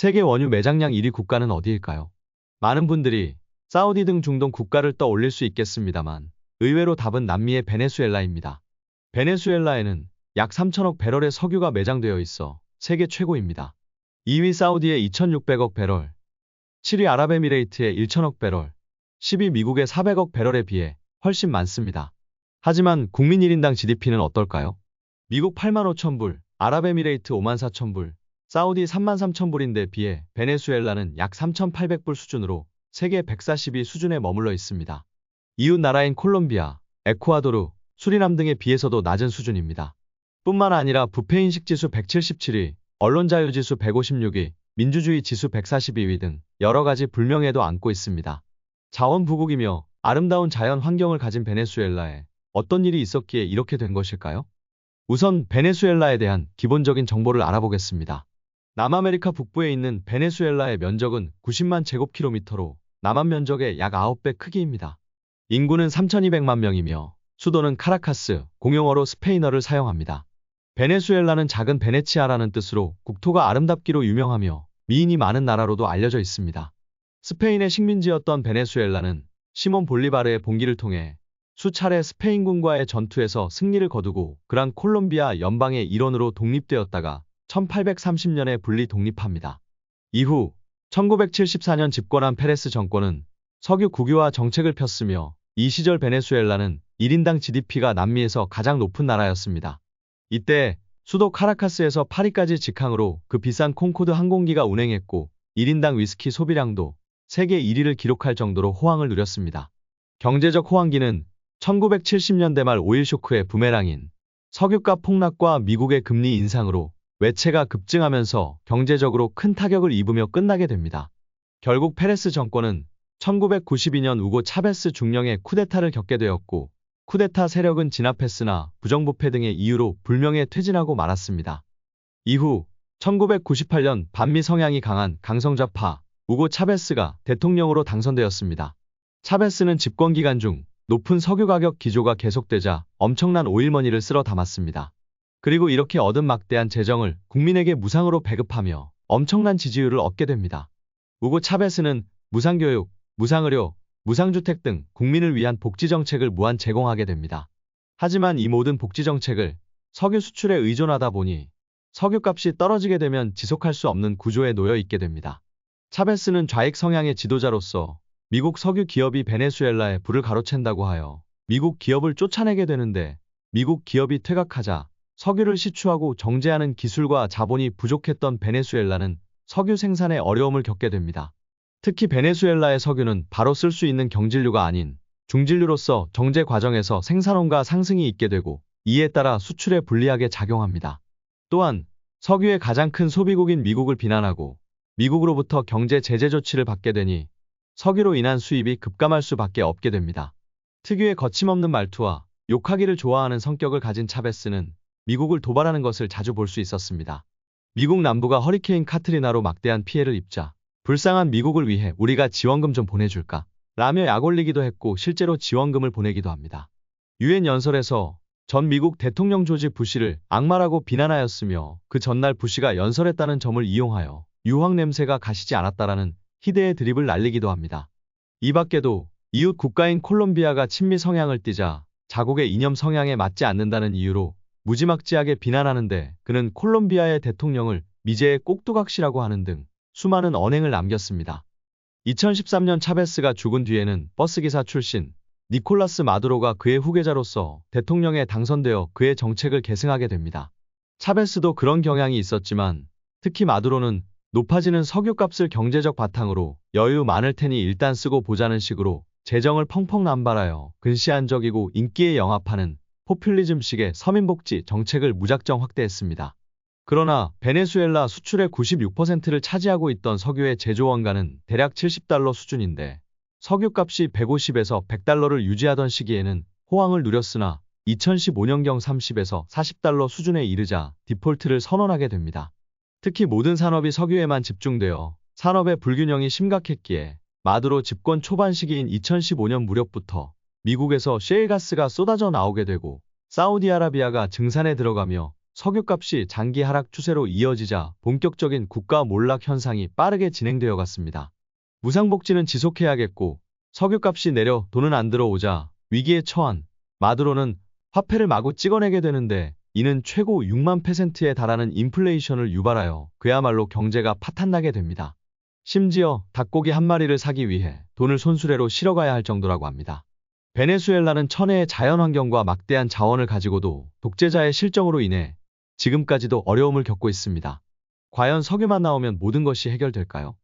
세계 원유 매장량 1위 국가는 어디일까요? 많은 분들이 사우디 등 중동 국가를 떠올릴 수 있겠습니다만 의외로 답은 남미의 베네수엘라입니다. 베네수엘라에는 약 3천억 배럴의 석유가 매장되어 있어 세계 최고입니다. 2위 사우디의 2,600억 배럴, 7위 아랍에미레이트의 1천억 배럴, 10위 미국의 400억 배럴에 비해 훨씬 많습니다. 하지만 국민 1인당 GDP는 어떨까요? 미국 8만 5천 불, 아랍에미레이트 5만 4천 불, 사우디 3만 3천 불인데 비해 베네수엘라는 약 3,800불 수준으로 세계 140위 수준에 머물러 있습니다. 이웃 나라인 콜롬비아, 에쿠아도르, 수리남 등에 비해서도 낮은 수준입니다. 뿐만 아니라 부패인식 지수 177위, 언론자유 지수 156위, 민주주의 지수 142위 등 여러 가지 불명예도 안고 있습니다. 자원부국이며 아름다운 자연 환경을 가진 베네수엘라에 어떤 일이 있었기에 이렇게 된 것일까요? 우선 베네수엘라에 대한 기본적인 정보를 알아보겠습니다. 남아메리카 북부에 있는 베네수엘라의 면적은 90만 제곱킬로미터로 남한 면적의 약 9배 크기입니다. 인구는 3,200만 명이며 수도는 카라카스, 공용어로 스페인어를 사용합니다. 베네수엘라는 작은 베네치아라는 뜻으로 국토가 아름답기로 유명하며 미인이 많은 나라로도 알려져 있습니다. 스페인의 식민지였던 베네수엘라는 시몬 볼리바르의 봉기를 통해 수차례 스페인군과의 전투에서 승리를 거두고 그란 콜롬비아 연방의 일원으로 독립되었다가 1830년에 분리 독립합니다. 이후 1974년 집권한 페레스 정권은 석유 국유화 정책을 폈으며 이 시절 베네수엘라는 1인당 GDP가 남미에서 가장 높은 나라였습니다. 이때 수도 카라카스에서 파리까지 직항으로 그 비싼 콩코드 항공기가 운행했고 1인당 위스키 소비량도 세계 1위를 기록할 정도로 호황을 누렸습니다. 경제적 호황기는 1970년대 말 오일 쇼크의 부메랑인 석유값 폭락과 미국의 금리 인상으로 외채가 급증하면서 경제적으로 큰 타격을 입으며 끝나게 됩니다. 결국 페레스 정권은 1992년 우고 차베스 중령의 쿠데타를 겪게 되었고 쿠데타 세력은 진압했으나 부정부패 등의 이유로 불명예 퇴진하고 말았습니다. 이후 1998년 반미 성향이 강한 강성좌파 우고 차베스가 대통령으로 당선되었습니다. 차베스는 집권 기간 중 높은 석유 가격 기조가 계속되자 엄청난 오일머니를 쓸어 담았습니다. 그리고 이렇게 얻은 막대한 재정을 국민에게 무상으로 배급하며 엄청난 지지율을 얻게 됩니다. 우고 차베스는 무상교육, 무상의료, 무상주택 등 국민을 위한 복지정책을 무한 제공하게 됩니다. 하지만 이 모든 복지정책을 석유 수출에 의존하다 보니 석유값이 떨어지게 되면 지속할 수 없는 구조에 놓여 있게 됩니다. 차베스는 좌익 성향의 지도자로서 미국 석유 기업이 베네수엘라에 불을 가로챈다고 하여 미국 기업을 쫓아내게 되는데 미국 기업이 퇴각하자 석유를 시추하고 정제하는 기술과 자본이 부족했던 베네수엘라는 석유 생산에 어려움을 겪게 됩니다. 특히 베네수엘라의 석유는 바로 쓸 수 있는 경질류가 아닌 중질류로서 정제 과정에서 생산원가 상승이 있게 되고 이에 따라 수출에 불리하게 작용합니다. 또한 석유의 가장 큰 소비국인 미국을 비난하고 미국으로부터 경제 제재 조치를 받게 되니 석유로 인한 수입이 급감할 수밖에 없게 됩니다. 특유의 거침없는 말투와 욕하기를 좋아하는 성격을 가진 차베스는 미국을 도발하는 것을 자주 볼 수 있었습니다. 미국 남부가 허리케인 카트리나로 막대한 피해를 입자 불쌍한 미국을 위해 우리가 지원금 좀 보내줄까? 라며 약 올리기도 했고 실제로 지원금을 보내기도 합니다. 유엔 연설에서 전 미국 대통령 조지 부시를 악마라고 비난하였으며 그 전날 부시가 연설했다는 점을 이용하여 유황 냄새가 가시지 않았다라는 희대의 드립을 날리기도 합니다. 이 밖에도 이웃 국가인 콜롬비아가 친미 성향을 띠자 자국의 이념 성향에 맞지 않는다는 이유로 무지막지하게 비난하는데 그는 콜롬비아의 대통령을 미제의 꼭두각시라고 하는 등 수많은 언행을 남겼습니다. 2013년 차베스가 죽은 뒤에는 버스기사 출신 니콜라스 마두로가 그의 후계자로서 대통령에 당선되어 그의 정책을 계승하게 됩니다. 차베스도 그런 경향이 있었지만 특히 마두로는 높아지는 석유값을 경제적 바탕으로 여유 많을 테니 일단 쓰고 보자는 식으로 재정을 펑펑 남발하여 근시안적이고 인기에 영합하는 포퓰리즘식의 서민복지 정책을 무작정 확대했습니다. 그러나 베네수엘라 수출의 96%를 차지하고 있던 석유의 제조 원가는 대략 70달러 수준인데 석유값이 150에서 100달러를 유지하던 시기에는 호황을 누렸으나 2015년경 30에서 40달러 수준에 이르자 디폴트를 선언하게 됩니다. 특히 모든 산업이 석유에만 집중되어 산업의 불균형이 심각했기에 마두로 집권 초반 시기인 2015년 무렵부터 미국에서 셰일가스가 쏟아져 나오게 되고 사우디아라비아가 증산에 들어가며 석유값이 장기 하락 추세로 이어지자 본격적인 국가 몰락 현상이 빠르게 진행되어 갔습니다. 무상복지는 지속해야겠고 석유값이 내려 돈은 안 들어오자 위기에 처한 마두로는 화폐를 마구 찍어내게 되는데 이는 최고 6만 페센트에 달하는 인플레이션을 유발하여 그야말로 경제가 파탄나게 됩니다. 심지어 닭고기 한 마리를 사기 위해 돈을 손수레로 실어가야 할 정도라고 합니다. 베네수엘라는 천혜의 자연환경과 막대한 자원을 가지고도 독재자의 실정으로 인해 지금까지도 어려움을 겪고 있습니다. 과연 석유만 나오면 모든 것이 해결될까요?